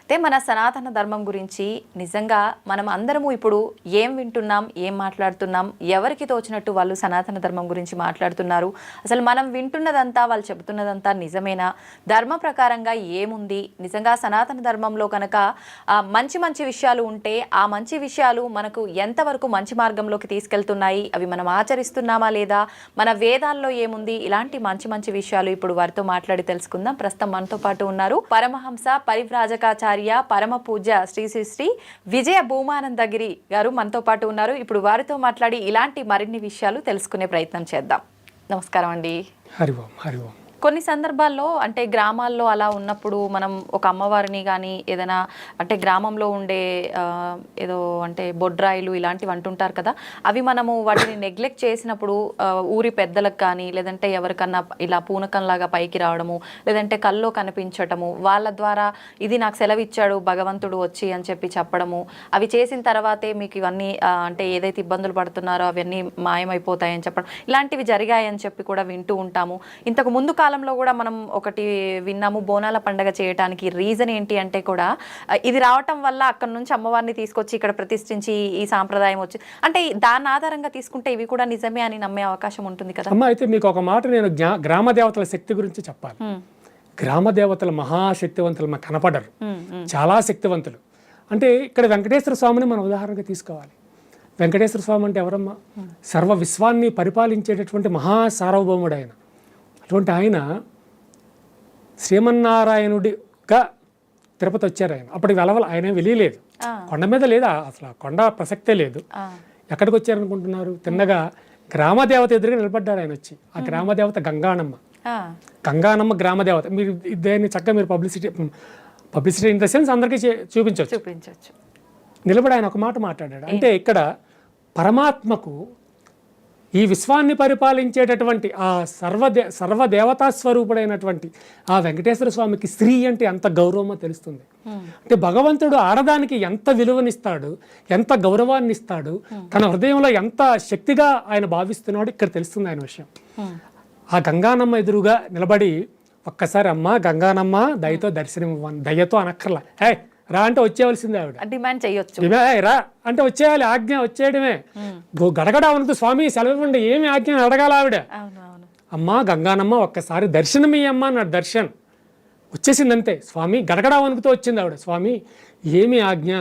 అయితే మన సనాతన ధర్మం గురించి నిజంగా మనం అందరము ఇప్పుడు ఏం వింటున్నాం ఏం మాట్లాడుతున్నాం ఎవరికి తోచినట్టు వాళ్ళు సనాతన ధర్మం గురించి మాట్లాడుతున్నారు? అసలు మనం వింటున్నదంతా వాళ్ళు చెబుతున్నదంతా నిజమేనా? ధర్మ ప్రకారంగా ఏముంది? నిజంగా సనాతన ధర్మంలో కనుక మంచి మంచి విషయాలు ఉంటే ఆ మంచి విషయాలు మనకు ఎంతవరకు మంచి మార్గంలోకి తీసుకెళ్తున్నాయి? అవి మనం ఆచరిస్తున్నామా లేదా? మన వేదాల్లో ఏముంది? ఇలాంటి మంచి మంచి విషయాలు ఇప్పుడు వారితో మాట్లాడి తెలుసుకుందాం. ప్రస్తుతం మనతో పాటు ఉన్నారు పరమహంస పరివ్రాజకాచార్య పరమ పూజ శ్రీ శ్రీ శ్రీ విజయ భూమానందగిరి గారు మనతో పాటు ఉన్నారు. ఇప్పుడు వారితో మాట్లాడి ఇలాంటి మరిన్ని విషయాలు తెలుసుకునే ప్రయత్నం చేద్దాం. నమస్కారం అండి. హరి ఓం హరి ఓం కొన్ని సందర్భాల్లో అంటే గ్రామాల్లో అలా ఉన్నప్పుడు మనం ఒక అమ్మవారిని కానీ ఏదైనా అంటే గ్రామంలో ఉండే ఏదో అంటే బొడ్రాయిలు ఇలాంటివి అంటుంటారు కదా అవి మనము వాటిని నెగ్లెక్ట్ చేసినప్పుడు ఊరి పెద్దలకు కానీ లేదంటే ఎవరికన్నా ఇలా పూనకంలాగా పైకి రావడము లేదంటే కల్లో కనిపించటము వాళ్ళ ద్వారా ఇది నాకు సెలవు ఇచ్చాడు భగవంతుడు వచ్చి అని చెప్పి చెప్పడము అవి చేసిన తర్వాతే మీకు ఇవన్నీ అంటే ఏదైతే ఇబ్బందులు పడుతున్నారో అవన్నీ మాయమైపోతాయని చెప్పడం ఇలాంటివి జరిగాయని చెప్పి కూడా వింటూ ఉంటాము. ఇంతకు ముందు కాలం కాలంలో కూడా మనం ఒకటి విన్నాము బోనాల పండగ చేయడానికి రీజన్ ఏంటి అంటే కూడా ఇది రావటం వల్ల అక్కడ నుంచి అమ్మవారిని తీసుకొచ్చి ఇక్కడ ప్రతిష్ఠించి ఈ సాంప్రదాయం వచ్చి అంటే దాని ఆధారంగా తీసుకుంటే ఇవి కూడా నిజమే అని నమ్మే అవకాశం ఉంటుంది కదా? అమ్మ అయితే మీకు ఒక మాట నేను గ్రామ దేవతల శక్తి గురించి చెప్పాలి. గ్రామ దేవతలు మహాశక్తివంతులు మాకు కనపడరు. చాలా శక్తివంతులు. అంటే ఇక్కడ వెంకటేశ్వర స్వామిని మనం ఉదాహరణగా తీసుకోవాలి. వెంకటేశ్వర స్వామి అంటే ఎవరమ్మా? సర్వ విశ్వాన్ని పరిపాలించేటటువంటి మహా సార్వభౌముడు ఆయన. అటువంటి ఆయన శ్రీమన్నారాయణుడిగా తిరుపతి వచ్చారు ఆయన అప్పటికి వెలవల ఆయన వెళ్ళలేదు ఆ. కొండ మీద లేదా? అసలు కొండ ప్రసక్తే లేదు. ఎక్కడికి వచ్చారనుకుంటున్నారు? తిన్నగా గ్రామ దేవత ఎదురుగా నిలబడ్డారు ఆయన వచ్చి. ఆ గ్రామ దేవత గంగానమ్మ. గంగానమ్మ గ్రామ దేవత మీరు దాన్ని చక్కగా మీరు publicity publicity in the sense అందరికీ చూపించవచ్చు. చూపించవచ్చు. నిలబడి ఆయన ఒక మాట మాట్లాడాడు. అంటే ఇక్కడ పరమాత్మకు ఈ విశ్వాన్ని పరిపాలించేటటువంటి ఆ సర్వదే సర్వదేవతా స్వరూపుడైనటువంటి ఆ వెంకటేశ్వర స్వామికి స్త్రీ అంటే ఎంత గౌరవమో తెలుస్తుంది. అంటే భగవంతుడు ఆడదానికి ఎంత విలువనిస్తాడు ఎంత గౌరవాన్ని ఇస్తాడు తన హృదయంలో ఎంత శక్తిగా ఆయన భావిస్తున్నాడు ఇక్కడ తెలుస్తుంది ఆయన విషయం. ఆ గంగానమ్మ ఎదురుగా నిలబడి ఒక్కసారి అమ్మ గంగానమ్మ దయతో దర్శనం దయ్యతో అనక్కర్లా. హే రా అంటే వచ్చేవలసిందే ఆవిడ. డిమాండ్ చేయొచ్చు. రా అంటే వచ్చేయాలి ఆజ్ఞ వచ్చేయడమే. గడగడ ఉన్నది స్వామి సెలవు ఇవ్వండి ఏమి ఆజ్ఞ అడగాలి ఆవిడ. అమ్మా గంగానమ్మ ఒక్కసారి దర్శనం ఇయ్యమ్మా అన్నాడు దర్శన్. వచ్చేసింది అంతే స్వామి గడగడ వణుకుతూ వచ్చింది ఆవిడ. స్వామి ఏమి ఆజ్ఞ?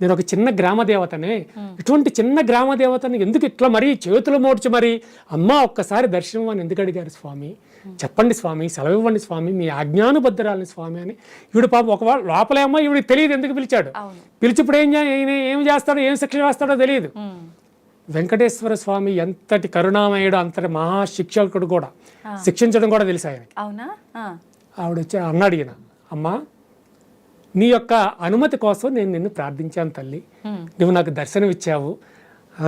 నేను ఒక చిన్న గ్రామ దేవతనే ఇటువంటి చిన్న గ్రామ దేవతని ఎందుకు ఇట్లా మరీ చేతులు మోడ్చి మరి అమ్మ ఒక్కసారి దర్శనం అని ఎందుకు అడిగారు స్వామి? చెప్పండి స్వామి సెలవు ఇవ్వండి స్వామి మీ ఆజ్ఞానుబద్ధరాలని స్వామి అని. ఈవిడ పాపం ఒకవేళ లోపలేమో ఈవిడికి తెలియదు ఎందుకు పిలిచాడు. పిలిచిప్పుడు ఏం ఏం చేస్తాడో ఏం శిక్ష వేస్తాడో తెలియదు. వెంకటేశ్వర స్వామి ఎంతటి కరుణామయుడు అంతటి మహాశిక్షకుడు కూడా. శిక్షించడం కూడా తెలుసు ఆవిడ వచ్చి అన్నాడు ఈయన అమ్మా నీ యొక్క అనుమతి కోసం నేను నిన్ను ప్రార్థించాను తల్లి. నువ్వు నాకు దర్శనం ఇచ్చావు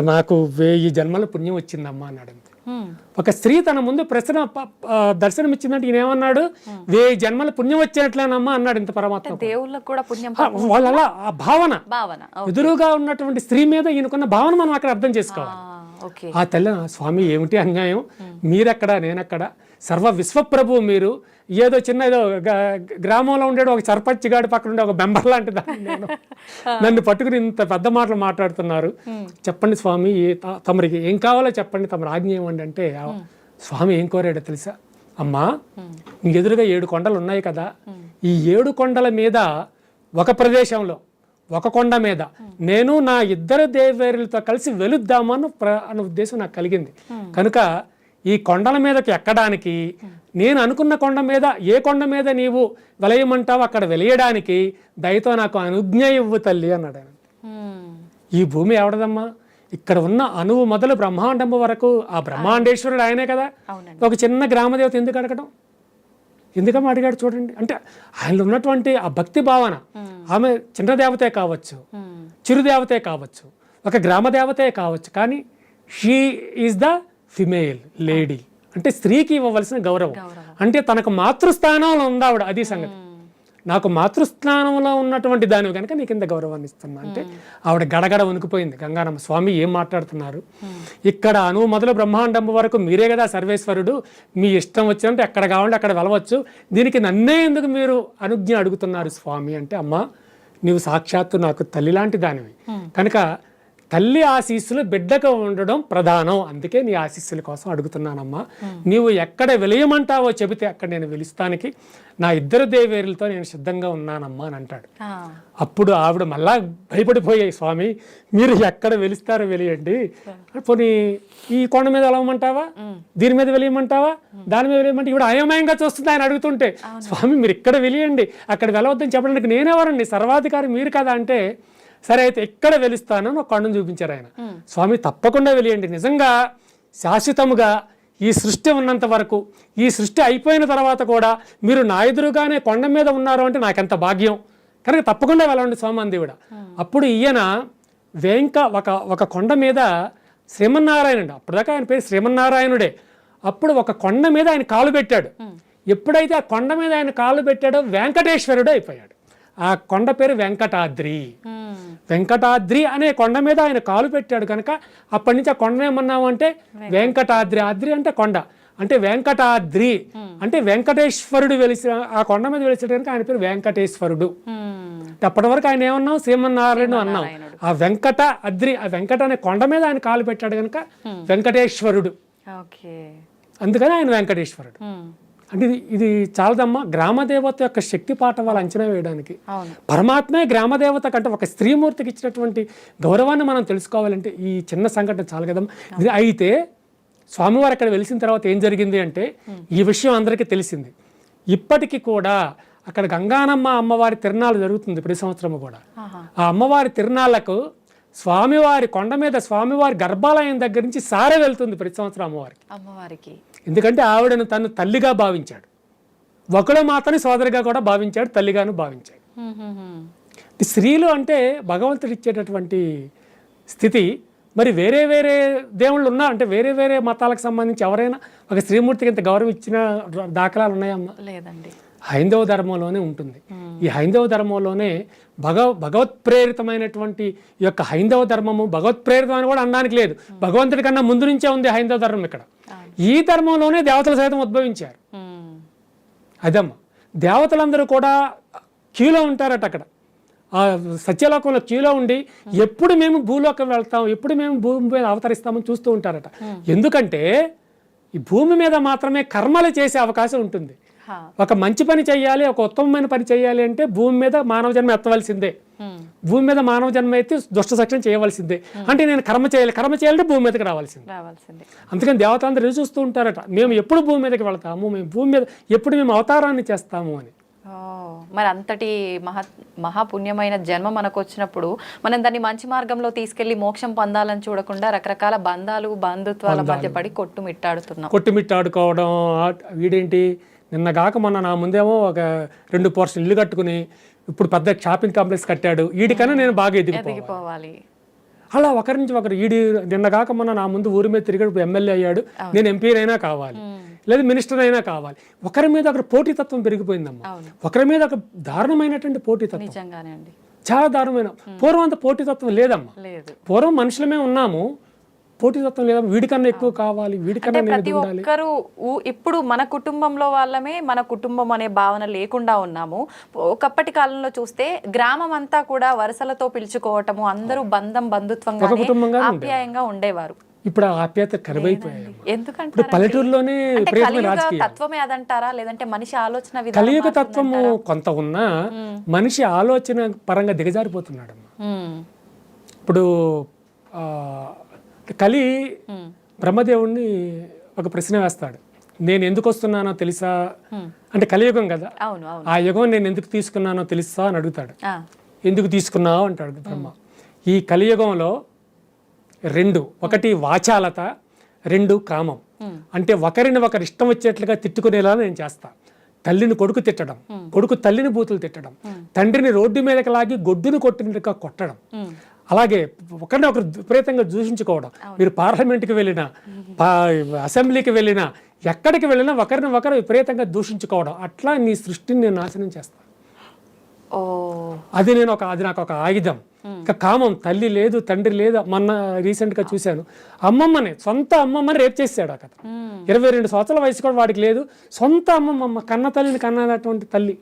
నాకు వెయ్యి జన్మల పుణ్యం వచ్చిందమ్మా అన్నాడు ఒక స్త్రీ తన ముందు ప్రశ్న దర్శనం ఇచ్చిందంటే ఈయన ఏమన్నాడు? వెయ్యి జన్మల పుణ్యం వచ్చినట్లేనమ్మా అన్నాడు ఇంత పరమాత్మ దేవుళ్ళకు కూడా పుణ్యం వాళ్ళ ఆ భావన. భావన ఎదురుగా ఉన్నటువంటి స్త్రీ మీద ఈయనకున్న భావన మనం అక్కడ అర్థం చేసుకోవాలి. ఆ, తల్లి "ఆ, స్వామి ఏమిటి అన్యాయం? మీరెక్కడ? నేనెక్కడ? సర్వ విశ్వప్రభు మీరు. ఏదో చిన్న ఏదో గ్రామంలో ఉండేది ఒక సర్పంచ్ గాడి పక్కన ఉండే ఒక బెంబర్ లాంటి దాన్ని నేను. నన్ను పట్టుకుని ఇంత పెద్ద మాటలు మాట్లాడుతున్నారు. చెప్పండి స్వామి తమరికి ఏం కావాలో చెప్పండి తమరు ఆజ్ఞ ఇవ్వండి అంటే స్వామి ఏం కోరాడో తెలుసా? అమ్మా నీ ఎదురుగా ఏడు కొండలు ఉన్నాయి కదా. ఈ ఏడు కొండల మీద ఒక ప్రదేశంలో ఒక కొండ మీద నేను నా ఇద్దరు దేవేరులతో కలిసి వెలుద్దామని ప్ర అన్న ఉద్దేశం నాకు కలిగింది. కనుక ఈ కొండల మీదకి ఎక్కడానికి నేను అనుకున్న కొండ మీద ఏ కొండ మీద నీవు వెలయమంటావు అక్కడ వెలయడానికి దయతో నాకు అనుజ్ఞ ఇవ్వు తల్లి అన్నాడు ఆయన. ఈ భూమి ఎవడదమ్మా ఇక్కడ ఉన్న అణువు మొదలు బ్రహ్మాండం వరకు ఆ బ్రహ్మాండేశ్వరుడు ఆయనే కదా. ఒక చిన్న గ్రామదేవత ఎందుకు అడగడం ఎందుకమ్మా అడిగాడు చూడండి. అంటే ఆయనలో ఉన్నటువంటి ఆ భక్తి భావన ఆమె చిన్న దేవతే కావచ్చు చిరుదేవతే కావచ్చు ఒక గ్రామ దేవతే కావచ్చు. కానీ she is the female lady అంటే స్త్రీకి ఇవ్వవలసిన గౌరవం. అంటే తనకు మాతృస్థానంలో ఉంది ఆవిడ అది సంగతి. నాకు మాతృస్థానంలో ఉన్నటువంటి దానివి కనుక నీకు ఇంత గౌరవాన్ని ఇస్తున్నా. అంటే ఆవిడ గడగడ వణికిపోయింది. గంగారమ్మ స్వామి ఏం మాట్లాడుతున్నారు? ఇక్కడ అణువు మొదలు బ్రహ్మాండం వరకు మీరే కదా సర్వేశ్వరుడు. మీ ఇష్టం వచ్చినట్టు ఎక్కడ కావాలంటే అక్కడ వెళ్ళవచ్చు. దీనికి నన్నే ఎందుకు మీరు అనుజ్ఞ అడుగుతున్నారు స్వామి? అంటే అమ్మా నీవు సాక్షాత్తు నాకు తల్లి లాంటి దానివి. కనుక తల్లి ఆశీస్సులు బిడ్డకు ఉండడం ప్రధానం. అందుకే నీ ఆశీస్సుల కోసం అడుగుతున్నానమ్మా. నీవు ఎక్కడ వెలియమంటావో చెబితే అక్కడ నేను వెలుస్తానికి నా ఇద్దరు దేవేరులతో నేను సిద్ధంగా ఉన్నానమ్మా అని అంటాడు. అప్పుడు ఆవిడ మళ్ళా భయపడిపోయాయి స్వామి మీరు ఎక్కడ వెలుస్తారో వెలియండి. పోనీ ఈ కొండ మీద వెళ్ళమంటావా దీని మీద వెలియమంటావా? దాని మీద వెలియమంటే ఇప్పుడు అయోమయంగా చూస్తుంది ఆయన అడుగుతుంటే. స్వామి మీరు ఇక్కడ వెలియండి. అక్కడ వెళ్ళవద్దని చెప్పడానికి నేనెవరండి? సర్వాధికారి మీరు కదా అంటే సరే అయితే ఎక్కడ వెలుస్తాను అని ఒక కొండను చూపించారు ఆయన. స్వామి తప్పకుండా వెలియండి. నిజంగా శాశ్వతముగా ఈ సృష్టి ఉన్నంత వరకు ఈ సృష్టి అయిపోయిన తర్వాత కూడా మీరు నా ఎదురుగానే కొండ మీద ఉన్నారు అంటే నాకెంత భాగ్యం? కనుక తప్పకుండా వెళ్ళండి స్వామి దేవుడ. అప్పుడు ఈయన వేంక ఒక ఒక కొండ మీద శ్రీమన్నారాయణుడు అప్పటిదాకా ఆయన పేరు శ్రీమన్నారాయణుడే. అప్పుడు ఒక కొండ మీద ఆయన కాలు పెట్టాడు. ఎప్పుడైతే ఆ కొండ మీద ఆయన కాలు పెట్టాడో వెంకటేశ్వరుడు అయిపోయాడు. ఆ కొండ పేరు వెంకటాద్రి. వెంకటాద్రి అనే కొండ మీద ఆయన కాలు పెట్టాడు కనుక అప్పటి నుంచి ఆ కొండ ఏమన్నాము అంటే వెంకటాద్రి ఆద్రి అంటే కొండ. అంటే వెంకటాద్రి అంటే వెంకటేశ్వరుడు వెలిసిన ఆ కొండ మీద వెలిసాడు కనుక ఆయన పేరు వెంకటేశ్వరుడు. అప్పటి వరకు ఆయన ఏమన్నాం శ్రీమన్నారాయణ అన్నాం ఆ వెంకట అద్రి ఆ వెంకట అనే కొండ మీద ఆయన కాలు పెట్టాడు కనుక వెంకటేశ్వరుడు. అందుకని ఆయన వెంకటేశ్వరుడు. అంటే ఇది ఇది చాలదమ్మా గ్రామదేవత యొక్క శక్తి పాఠం వాళ్ళు అంచనా వేయడానికి. పరమాత్మే గ్రామదేవత కంటే ఒక స్త్రీమూర్తికి ఇచ్చినటువంటి గౌరవాన్ని మనం తెలుసుకోవాలంటే ఈ చిన్న సంఘటన చాలు కదమ్మా. ఇది అయితే స్వామివారు అక్కడ వెలిసిన తర్వాత ఏం జరిగింది అంటే ఈ విషయం అందరికీ తెలిసింది. ఇప్పటికీ కూడా అక్కడ గంగానమ్మ అమ్మవారి తిరునాళ్ళు జరుగుతుంది ప్రతి సంవత్సరం కూడా. ఆ అమ్మవారి తిరునాళ్ళకు స్వామివారి కొండ మీద స్వామివారి గర్భాలయం దగ్గర నుంచి సారె వెళ్తుంది ప్రతి సంవత్సరం అమ్మవారికి. అమ్మవారికి. ఎందుకంటే ఆవిడను తను తల్లిగా భావించాడు. ఒకడు మాతని సోదరిగా కూడా భావించాడు తల్లిగాను భావించాడు. స్త్రీలు అంటే భగవంతుడు ఇచ్చేటటువంటి స్థితి మరి వేరే వేరే దేవుళ్ళు ఉన్నా అంటే వేరే వేరే మతాలకు సంబంధించి ఎవరైనా ఒక స్త్రీమూర్తికి ఇంత గౌరవం ఇచ్చిన దాఖలాలు ఉన్నాయమ్మా? లేదండి. హైందవ ధర్మంలోనే ఉంటుంది. ఈ హైందవ ధర్మంలోనే భగవ భగవత్ ప్రేరితమైనటువంటి ఈ యొక్క హైందవ ధర్మము భగవత్ ప్రేరితం అని కూడా అనడానికి లేదు. భగవంతుడి కన్నా ముందు నుంచే ఉంది హైందవ ధర్మం ఇక్కడ. ఈ ధర్మంలోనే దేవతలు సైతం ఉద్భవించారు. ఉమ్, అదమ్మా. దేవతలందరూ కూడా క్యూలో ఉంటారట అక్కడ. ఆ సత్యలోకంలో క్యూలో ఉండి ఎప్పుడు మేము భూలోకం వెళ్తాం ఎప్పుడు మేము భూమి మీద అవతరిస్తామని చూస్తూ ఉంటారట. ఎందుకంటే ఈ భూమి మీద మాత్రమే కర్మలు చేసే అవకాశం ఉంటుంది. ఒక మంచి పని చేయాలి ఒక ఉత్తమమైన పని చేయాలి అంటే భూమి మీద మానవ జన్మ ఎత్తవలసిందే. భూమి మీద మానవ జన్మ ఎత్తి దుష్ట సత్యం చేయవలసిందే. అంటే నేను కర్మ చేయాలి. కర్మ చేయాలంటే భూమి మీదకి రావాల్సిందే. రావాల్సిందే. అందుకని దేవతలందరూ ఎదురు చూస్తూ ఉంటారట. మేము ఎప్పుడు భూమి మీదకి వెళ్తాము? మేము భూమి మీద ఎప్పుడు మేము అవతారాన్ని చేస్తాము అని. మరి అంతటి మహా మహాపుణ్యమైన జన్మ మనకు వచ్చినప్పుడు మనం దాన్ని మంచి మార్గంలో తీసుకెళ్ళి మోక్షం పొందాలని చూడకుండా రకరకాల బంధాలు బంధుత్వాల మధ్య పడి కొట్టుమిట్టాడుతున్నాం. కొట్టుమిట్టాడుకోవడం వీడేంటి? నిన్నగాక మొన్న నా ముందేమో ఒక రెండు పోర్షన్ ఇల్లు కట్టుకుని ఇప్పుడు పెద్ద షాపింగ్ కాంప్లెక్స్ కట్టాడు. వీడికన్నా నేను బాగా ఎదిగిపోవాలి. అలా ఒకరి నుంచి ఒకరు ఈడి నిన్నగాక మొన్న నా ముందు ఊరి మీద తిరిగాడు ఇప్పుడు ఎమ్మెల్యే అయ్యాడు. నేను ఎంపీనైనా కావాలి. లేదా మినిస్టర్ అయినా కావాలి. ఒకరి మీద ఒకరు పోటీతత్వం పెరిగిపోయిందమ్మా. ఒకరి మీద ఒక దారుణమైనటువంటి పోటీతత్వం. చాలా దారుణమైన పూర్వం అంత పోటీతత్వం లేదమ్మా. లేదు. పూర్వం మనుషులమే ఉన్నాము. పోటీతత్వం లేదా వీడికన్నా ఎక్కువ కావాలి వీడికన్నా నేను ప్రతి ఒక్కరు ఇప్పుడు మన కుటుంబంలో వాళ్ళమే మన కుటుంబం అనే భావన లేకుండా ఉన్నాము. ఒకప్పటి కాలంలో చూస్తే గ్రామం అంతా కూడా వరుసలతో పిలుచుకోవటము అందరూ బంధం బంధుత్వంగా ఆప్యాయంగా ఉండేవారు. ఇప్పుడు ఆ ఆప్యాయత కరువైపోయాయి. ఇప్పుడు ఎందుకంటారు పల్లెటూరులోనే తత్వమే అదంటారా? లేదంటే మనిషి ఆలోచన కలియుగ తత్వము కొంత ఉన్నా మనిషి ఆలోచన పరంగా దిగజారిపోతున్నాడమ్మా. ఉమ్, ఇప్పుడు ఆ, కలి బ్రహ్మదేవుణ్ణి ఒక ప్రశ్న వేస్తాడు. నేను ఎందుకు వస్తున్నానో తెలుసా? అంటే కలియుగం కదా. ఆ యుగం నేను ఎందుకు తీసుకున్నానో తెలుసా అని అడుగుతాడు. ఎందుకు తీసుకున్నావు? అంటాడు బ్రహ్మ. ఈ కలియుగంలో రెండు ఒకటి వాచాలత రెండు కామం. అంటే ఒకరిని ఒకరు ఇష్టం వచ్చేట్లుగా తిట్టుకునేలా నేను చేస్తా. తల్లిని కొడుకు తిట్టడం కొడుకు తల్లిని బూతులు తిట్టడం తండ్రిని రోడ్డు మీదకి లాగి గొడ్డును కొట్టినట్టుగా కొట్టడం. అలాగే ఒకరిని ఒకరు విపరీతంగా దూషించుకోవడం. మీరు పార్లమెంట్కి వెళ్ళినా అసెంబ్లీకి వెళ్ళినా ఎక్కడికి వెళ్ళినా ఒకరిని ఒకరు విపరీతంగా దూషించుకోవడం. అట్లా నీ సృష్టిని నేను నాశనం చేస్తాను. అది నేను ఒక అది నాకు ఒక ఆయుధం. ఇంకా కామం తల్లి లేదు తండ్రి లేదు మొన్న రీసెంట్గా చూశాను. అమ్మమ్మనే సొంత అమ్మమ్మని రేపు చేసాడు ఆ కథ. ఇరవై రెండు సంవత్సరాల వయసు కూడా వాడికి లేదు. సొంత అమ్మమ్మ కన్న తల్లిని కన్నటువంటి తల్లి.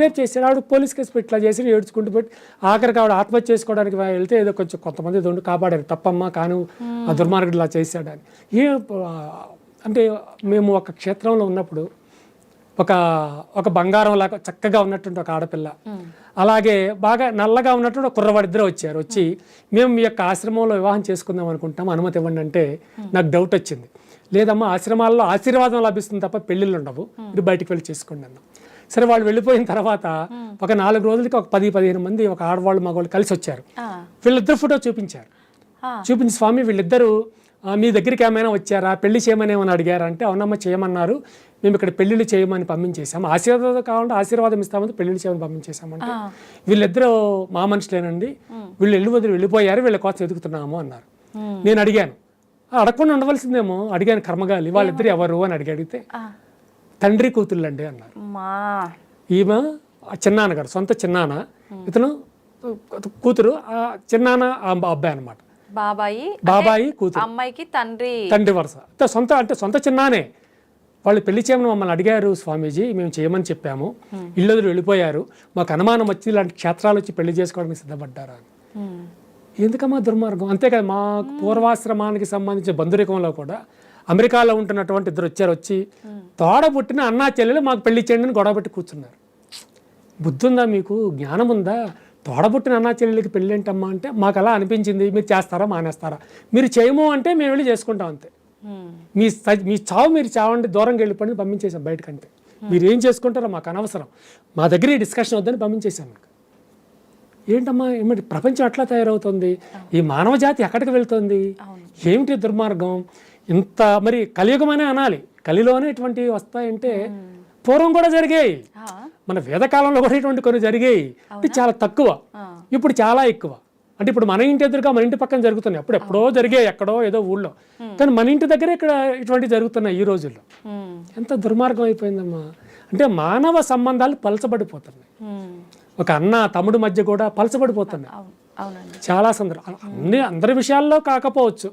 రేపు చేశాడు. ఆవిడ పోలీస్ కేసు పెట్టి ఇట్లా చేసి ఏడ్చుకుంటూ పెట్టి ఆఖరికి ఆవిడ ఆత్మహత్య చేసుకోవడానికి వెళ్తే ఏదో కొంచెం కొంతమంది దొండు కాపాడారు. తప్పమ్మా కాను ఆ దుర్మార్గుడు ఇలా చేశాడని ఏ అంటే మేము ఒక క్షేత్రంలో ఉన్నప్పుడు ఒక ఒక బంగారం లాగా చక్కగా ఉన్నటువంటి ఒక ఆడపిల్ల. అలాగే బాగా నల్లగా ఉన్నటువంటి ఒక కుర్రవాడిద్దరు వచ్చారు. వచ్చి మేము. మీ యొక్క ఆశ్రమంలో వివాహం చేసుకుందాం అనుకుంటాం అనుమతి ఇవ్వండి అంటే నాకు డౌట్ వచ్చింది. లేదమ్మా ఆశ్రమాల్లో ఆశీర్వాదం లభిస్తుంది తప్ప పెళ్ళిళ్ళు ఉండవు. మీరు బయటికి వెళ్ళి చేసుకోండి అన్నాం. సరే వాళ్ళు వెళ్ళిపోయిన తర్వాత ఒక నాలుగు రోజులకి ఒక పది పదిహేను మంది ఒక ఆడవాళ్ళు మగవాళ్ళు కలిసి వచ్చారు. వీళ్ళిద్దరు ఫోటో చూపించారు. చూపించి స్వామి వీళ్ళిద్దరూ "ఆ, మీ దగ్గరికి ఏమైనా వచ్చారా? పెళ్ళి చేయమని ఏమైనా అడిగారా? అంటే అవునమ్మ చేయమన్నారు. మేము ఇక్కడ పెళ్ళిళ్ళు చేయమని పంపించేసాము ఆశీర్వాదం కావాలంటే ఆశీర్వాదం ఇస్తామని పెళ్ళిళ్ళు చేయమని పంపించేసామంటే. వీళ్ళిద్దరూ మా మనుషులేనండి. వీళ్ళు ఇల్లు వదిలి వెళ్ళిపోయారు. వీళ్ళ కోసం ఎదుగుతున్నాము అన్నారు. నేను అడిగాను. "ఆ, అడగకుండా ఉండవలసిందేమో? అడిగాను కర్మగాలి. వాళ్ళిద్దరు ఎవరు? అని అడిగి అడిగితే. తండ్రి కూతుళ్ళండి అన్నారు. ఈమె ఆ చిన్నాన్నగారు సొంత చిన్నాన్న. ఇతను కూతురు ఆ చిన్నాన్న అబ్బాయి అన్నమాట. బాబాయి బాబాయి కూతురు. అమ్మాయికి తండ్రి. తండ్రి వరుస. అంటే సొంత అంటే సొంత చిన్నానే. వాళ్ళు పెళ్ళి చేయమని మమ్మల్ని అడిగారు స్వామీజీ మేము చేయమని చెప్పాము. ఇల్లు వెళ్ళిపోయారు. మాకు అనుమానం వచ్చి ఇలాంటి క్షేత్రాలు వచ్చి పెళ్ళి చేసుకోవడానికి సిద్ధపడ్డారా ఎందుకమ్మా దుర్మార్గం? అంతేకాదు మా పూర్వాశ్రమానికి సంబంధించిన బంధురికంలో కూడా అమెరికాలో ఉంటున్నటువంటి ఇద్దరు వచ్చారు వచ్చి తోడ పుట్టిన అన్నా చెల్లెలు మాకు పెళ్ళి చేయండి అని గొడవ పెట్టి కూర్చున్నారు. బుద్ధి ఉందా మీకు? జ్ఞానం ఉందా తోడబుట్టిన అన్నా చెల్లెలకి పెళ్ళి ఏంటమ్మా అంటే మాకు అలా అనిపించింది మీరు చేస్తారా మానేస్తారా? మీరు చేయము అంటే మేము వెళ్ళి చేసుకుంటాం అంతే. మీ మీ చావు మీరు చావండి దూరంగా వెళ్ళిపోయి పంపించేసాం బయటకంటే మీరు ఏం చేసుకుంటారో మాకు అనవసరం. మా దగ్గర ఈ డిస్కషన్ వద్దని పంపించేశాం మీకు. ఏంటమ్మా ఏమిటి? ప్రపంచం అట్లా తయారవుతుంది? ఈ మానవ జాతి ఎక్కడికి వెళ్తుంది? ఏమిటి దుర్మార్గం? ఇంత మరి కలియుగమనే అనాలి. కలిలోనే ఇటువంటి వస్తాయంటే పూర్వం కూడా జరిగాయి. మన వేదకాలంలో కూడా ఇటువంటి కొన్ని జరిగాయి. అంటే చాలా తక్కువ. ఇప్పుడు చాలా ఎక్కువ. అంటే ఇప్పుడు మన ఇంటి ఎదురుగా మన ఇంటి పక్కన జరుగుతున్నాయి. అప్పుడు ఎప్పుడో జరిగాయి ఎక్కడో ఏదో ఊళ్ళో. కానీ మన ఇంటి దగ్గర ఇక్కడ ఇటువంటివి జరుగుతున్నాయి ఈ రోజుల్లో. ఎంత దుర్మార్గం అయిపోయిందమ్మా. అంటే మానవ సంబంధాలు పలచబడిపోతున్నాయి. ఒక అన్న తమ్ముడు మధ్య కూడా పలచబడిపోతున్నాయి. చాలా సందర్భం. అన్ని అందరి విషయాల్లో కాకపోవచ్చు.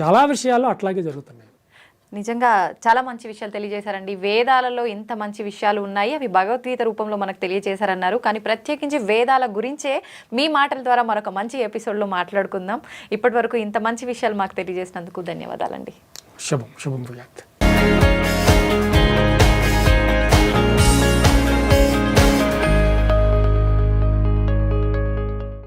చాలా విషయాల్లో అట్లాగే జరుగుతున్నాయి. నిజంగా చాలా మంచి విషయాలు తెలియజేశారండి. వేదాలలో ఇంత మంచి విషయాలు ఉన్నాయి. అవి భగవద్గీత రూపంలో మనకు తెలియజేశారన్నారు. కానీ ప్రత్యేకించి వేదాల గురించే మీ మాటల ద్వారా మరొక మంచి ఎపిసోడ్లో మాట్లాడుకుందాం. ఇప్పటి వరకు ఇంత మంచి విషయాలు మాకు తెలియజేసినందుకు ధన్యవాదాలండి. శుభం శుభం